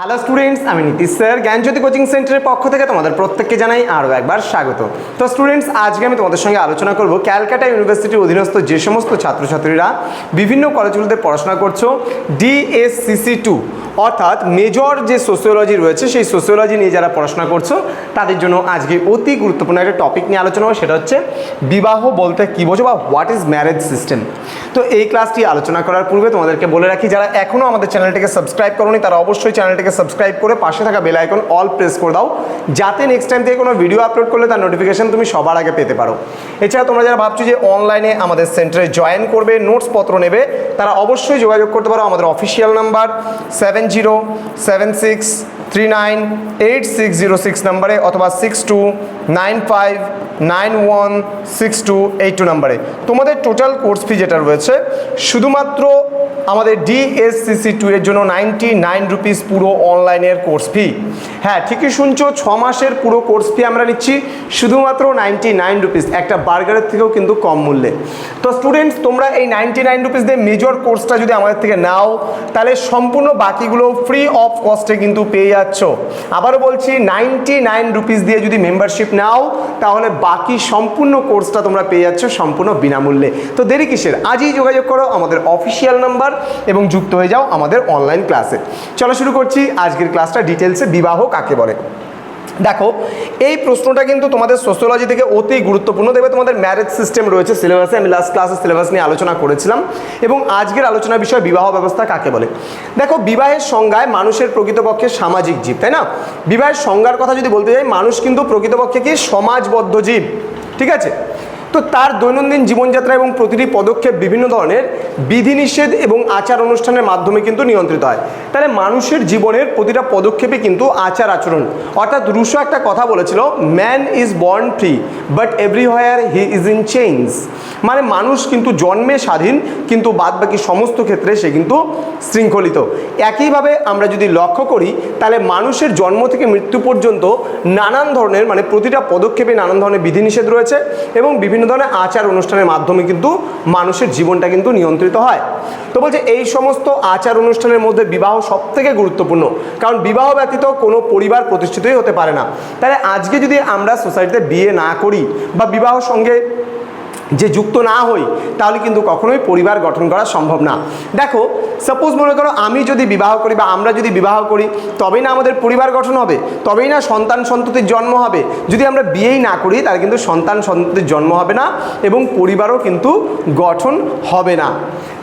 Hello students আমি Nitish sir. জ্ঞানজ্যোতি coaching সেন্টারের পক্ষ থেকে তোমাদের প্রত্যেককে জানাই আরও একবার স্বাগত। তো স্টুডেন্টস আজকে আমি তোমাদের সঙ্গে আলোচনা করব ক্যালকাটা ইউনিভার্সিটির অধীনস্থ যে সমস্ত ছাত্রছাত্রীরা বিভিন্ন কলেজগুলোতে পড়াশোনা করছ ডিএসসিসি টু অর্থাৎ মেজর যে সোসিওলজি রয়েছে, সেই সোসিওলজি নিয়ে যারা পড়াশোনা করছ, তাদের জন্য আজকে অতি গুরুত্বপূর্ণ একটা টপিক নিয়ে আলোচনা হবে। সেটা হচ্ছে, বিবাহ বলতে কী বোঝো বা হোয়াট ইজ ম্যারেজ সিস্টেম তো এই ক্লাসটি আলোচনা করার পূর্বে তোমাদেরকে বলে রাখি, যারা এখনও আমাদের চ্যানেলটিকে সাবস্ক্রাইব করোনি, তারা অবশ্যই চ্যানেলটিকে সাবস্ক্রাইব করে পাশে থাকা বেল আইকন অল প্রেস করে দাও, যাতে নেক্সট টাইম থেকে কোনো ভিডিও আপলোড করলে তার নোটিফিকেশন তুমি সবার আগে পেতে পারো। এছাড়া তোমরা যারা ভাবছ যে অনলাইনে আমাদের সেন্টারে জয়েন করবে নোটস পত্র নেবে, তারা অবশ্যই যোগাযোগ করতে পারো আমাদের official number seven zero seven six three nine eight six zero six নাম্বারে অথবা six two nine five nine one six two eight two নাম্বারে। তোমাদের টোটাল কোর্স ফি যেটা রয়েছে, শুধুমাত্র আমাদের ডিএসসিসি টু এর জন্য নাইনটি নাইন রুপিস পুরো অনলাইনের কোর্স ফি হ্যাঁ ঠিকই শুনছো, ছ মাসের পুরো কোর্স ফি আমরা নিচ্ছি, শুধুমাত্র নাইনটি নাইন রুপিস একটা বার্গারের থেকেও কিন্তু কম মূল্যে। তো স্টুডেন্টস তোমরা এই নাইনটি নাইন রুপিস দিয়ে মেজর কোর্সটা যদি আমাদের থেকে নাও, তাহলে সম্পূর্ণ বাকিগুলো ফ্রি অফ কস্টে কিন্তু পেয়ে যাচ্ছ। আবারও বলছি নাইনটি নাইন রুপিস দিয়ে যদি মেম্বারশিপ নাও, তাহলে বাকি সম্পূর্ণ কোর্সটা তোমরা পেয়ে যাচ্ছ সম্পূর্ণ বিনামূল্যে। তো দেরি কিসের? আজই যোগাযোগ করো আমাদের অফিসিয়াল নাম্বার এবং যুক্ত হয়ে যাও আমাদের অনলাইন ক্লাসে চলো শুরু করছি আজকের ক্লাসটা ডিটেলসে বিবাহ কাকে বলে? দেখো, এই প্রশ্নটা কিন্তু তোমাদের সোশ্যোলজি থেকে অতি গুরুত্বপূর্ণ। দেবে তোমাদের ম্যারেজ সিস্টেম রয়েছে সিলেবাসে আমি লাস্ট ক্লাসে সিলেবাস নিয়ে আলোচনা করেছিলাম। এবং আজকের আলোচনার বিষয় বিবাহ ব্যবস্থা কাকে বলে? দেখো, বিবাহের সংজ্ঞায় মানুষের প্রকৃতপক্ষে সামাজিক জীব, তাই না? বিবাহের সংজ্ঞার কথা যদি বলতে যাই, মানুষ কিন্তু প্রকৃতপক্ষে কি? সমাজবদ্ধ জীব, ঠিক আছে? তো তার দৈনন্দিন জীবনযাত্রা এবং প্রতিটি পদক্ষেপ বিভিন্ন ধরনের বিধিনিষেধ এবং আচার অনুষ্ঠানের মাধ্যমে কিন্তু নিয়ন্ত্রিত হয়। তাহলে মানুষের জীবনের প্রতিটা পদক্ষেপে কিন্তু আচার আচরণ। অর্থাৎ রুশো একটা কথা বলেছিল man is born free but everywhere he is in chains মানে মানুষ কিন্তু জন্মে স্বাধীন, কিন্তু বাদ বাকি সমস্ত ক্ষেত্রে সে কিন্তু শৃঙ্খলিত। একইভাবে আমরা যদি লক্ষ্য করি, তাহলে মানুষের জন্ম থেকে মৃত্যু পর্যন্ত নানান ধরনের মানে প্রতিটা পদক্ষেপে নানান ধরনের বিধিনিষেধ রয়েছে এবং বিভিন্ন ধরনের আচার অনুষ্ঠানের মাধ্যমে কিন্তু মানুষের জীবনটা কিন্তু নিয়ন্ত্রিত হয়। তো বলছে এই সমস্ত আচার অনুষ্ঠানের মধ্যে বিবাহ সব থেকে গুরুত্বপূর্ণ। কারণ বিবাহ ব্যতীত কোনো পরিবার প্রতিষ্ঠিতই হতে পারে না। তাহলে আজকে যদি আমরা সোসাইটিতে বিয়ে না করি বা বিবাহ সঙ্গে যে যুক্ত না হই, তাহলে কিন্তু কখনোই পরিবার গঠন করা সম্ভব না। দেখো সাপোজ মনে করো আমি যদি বিবাহ করি বা আমরা যদি বিবাহ করি, তবেই না আমাদের পরিবার গঠন হবে, তবেই না সন্তান সন্ততির জন্ম হবে। যদি আমরা বিয়েই না করি, তাহলে কিন্তু সন্তান সন্ততির জন্ম হবে না এবং পরিবারও কিন্তু গঠন হবে না।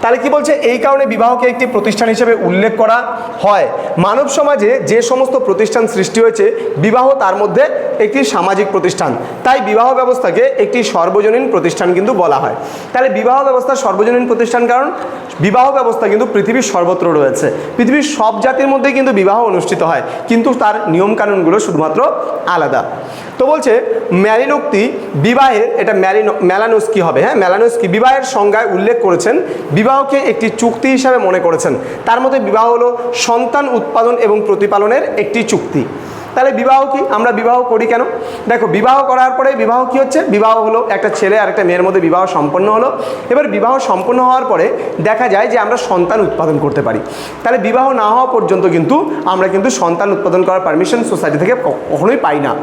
তাহলে কি বলছে? এই কারণে বিবাহকে একটি প্রতিষ্ঠান হিসেবে উল্লেখ করা হয়। মানব সমাজে যে সমস্ত প্রতিষ্ঠান সৃষ্টি হয়েছে, বিবাহ তার মধ্যে একটি সামাজিক প্রতিষ্ঠান। তাই বিবাহ ব্যবস্থাকে একটি সর্বজনীন প্রতিষ্ঠান কিন্তু বলা হয়। তাহলে বিবাহ ব্যবস্থা সর্বজনীন প্রতিষ্ঠান কারণ? বিবাহ ব্যবস্থা কিন্তু পৃথিবীর সর্বত্র রয়েছে। পৃথিবীর সব জাতির মধ্যে কিন্তু বিবাহ অনুষ্ঠিত হয়। কিন্তু তার নিয়মকানুনগুলো শুধুমাত্র আলাদা। তো বলছে ম্যারিনোক্তি বিবাহের, এটা ম্যারিনো মেলানোস্কি হবে। হ্যাঁ মেলানোস্কি বিবাহের সংজ্ঞায় উল্লেখ করেছেন। বিবাহকে একটি চুক্তি হিসাবে মনে করেছেন। তার মধ্যে বিবাহ হলো সন্তান উৎপাদন এবং প্রতিপালনের একটি চুক্তি। তাহলে বিবাহ কি? আমরা বিবাহ করি কেন? দেখো, বিবাহ করার পরে বিবাহ কি হচ্ছে? বিবাহ হলো একটা ছেলে আর একটা মেয়ের মধ্যে বিবাহ সম্পন্ন হলো। এবার বিবাহ সম্পন্ন হওয়ার পরে দেখা যায় যে আমরা সন্তান উৎপাদন করতে পারি। তাহলে বিবাহ না হওয়া পর্যন্ত কিন্তু আমরা কিন্তু সন্তান উৎপাদন করার পারমিশন সোসাইটি থেকে কখনোই পাই না।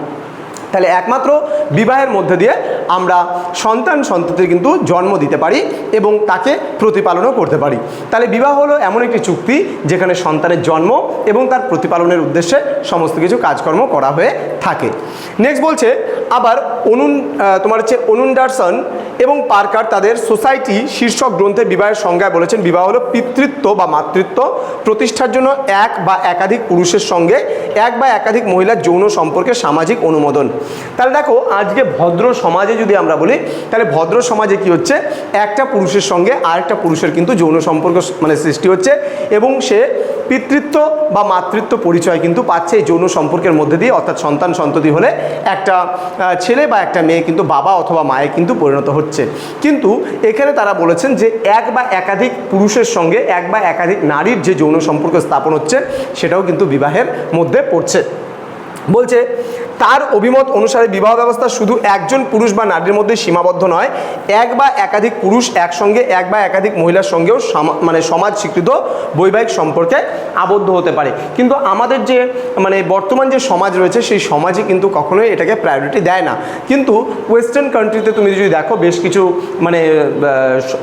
তাহলে একমাত্র বিবাহের মধ্যে দিয়ে আমরা সন্তান সন্ততির কিন্তু জন্ম দিতে পারি এবং তাকে প্রতিপালনও করতে পারি। তাহলে বিবাহ হলো এমন একটি চুক্তি যেখানে সন্তানের জন্ম এবং তার প্রতিপালনের উদ্দেশ্যে সমস্ত কিছু কাজকর্ম করা হয়ে থাকে। নেক্সট বলছে আবার অনুন তোমার হচ্ছে অনুন্ডারসন এবং পার্কার তাদের সোসাইটি শীর্ষক গ্রন্থে বিবাহের সংজ্ঞায় বলেছেন, বিবাহ হলো পিতৃত্ব বা মাতৃত্ব। প্রতিষ্ঠার জন্য এক বা একাধিক পুরুষের সঙ্গে, এক বা একাধিক মহিলার যৌন সম্পর্কে সামাজিক অনুমোদন। তাহলে দেখো, আজকে ভদ্র সমাজে যদি আমরা বলি, তাহলে ভদ্র সমাজে কি হচ্ছে? একটা পুরুষের সঙ্গে আরেকটা পুরুষের কিন্তু যৌন সম্পর্ক মানে সৃষ্টি হচ্ছে এবং সে পিতৃত্ব বা মাতৃত্ব পরিচয় কিন্তু পাচ্ছে এই যৌন সম্পর্কের মধ্যে দিয়ে, অর্থাৎ সন্তান সন্ততি হলে একটা ছেলে বা একটা মেয়ে কিন্তু বাবা অথবা মায়ে কিন্তু পরিণত হচ্ছে। কিন্তু এখানে তারা বলেছেন যে এক বা একাধিক পুরুষের সঙ্গে, এক বা একাধিক নারীর যে যৌন সম্পর্ক স্থাপন হচ্ছে, সেটাও কিন্তু বিবাহের মধ্যে পড়ছে। বলছে, তার অভিমত অনুসারে বিবাহ ব্যবস্থা শুধু একজন পুরুষ বা নারীর মধ্যে সীমাবদ্ধ নয়, এক বা একাধিক পুরুষ একসঙ্গে, এক বা একাধিক মহিলার সঙ্গেও মানে সমাজ স্বীকৃত বৈবাহিক সম্পর্কে আবদ্ধ হতে পারে। কিন্তু আমাদের যে মানে বর্তমান যে সমাজ রয়েছে, সেই সমাজে কিন্তু কখনোই এটাকে প্রায়োরিটি দেয় না। কিন্তু ওয়েস্টার্ন কান্ট্রিতে তুমি যদি দেখো, বেশ কিছু মানে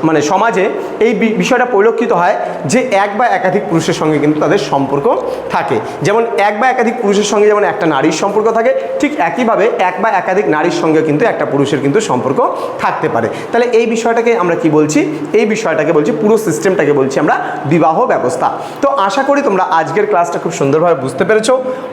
মানে সমাজে এই বিষয়টা পরিলক্ষিত হয় যে এক বা একাধিক পুরুষের সঙ্গে কিন্তু তাদের সম্পর্ক থাকে। যেমন এক বা একাধিক পুরুষের সঙ্গে যেমন একটা নারীর সম্পর্ক থাকে, ঠিক একইভাবে এক বা একাধিক নারীর সঙ্গে কিন্তু একটা পুরুষের কিন্তু সম্পর্ক থাকতে পারে। তাহলে এই বিষয়টাকে আমরা কি বলছি? এই বিষয়টাকে বলছি, পুরো সিস্টেমটাকে বলছি আমরা বিবাহ ব্যবস্থা। তো আশা করি তোমরা আজকের ক্লাসটা খুব সুন্দরভাবে বুঝতে পেরেছ।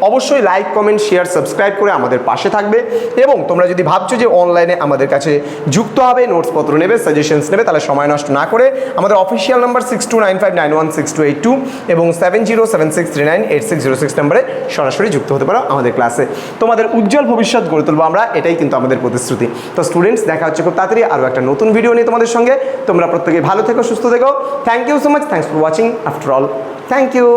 অবশ্যই লাইক, কমেন্ট, শেয়ার, সাবস্ক্রাইব করে আমাদের পাশে থাকবে এবং তোমরা যদি ভাবছ যে অনলাইনে আমাদের কাছে যুক্ত হবে নোটসপত্র নেবে, সাজেশনস নেবে, তাহলে সময় নষ্ট না করে আমাদের official number six two nine five nine one six two eight two এবং seven zero seven six three nine eight six zero six নাম্বারে সরাসরি যুক্ত হতে পারো আমাদের ক্লাসে তোমাদের উজ্জ্বল ভবিষ্যৎ গড়ে তুলবো আমরা, এটাই কিন্তু আমাদের প্রতিশ্রুতি। তো স্টুডেন্টস দেখা হচ্ছে খুব তাড়াতাড়ি আরও একটা নতুন ভিডিও নিয়ে তোমাদের সঙ্গে। তোমরা প্রত্যেকে ভালো থেকো, সুস্থ থেকো। Thank you so much thanks for watching after all thank you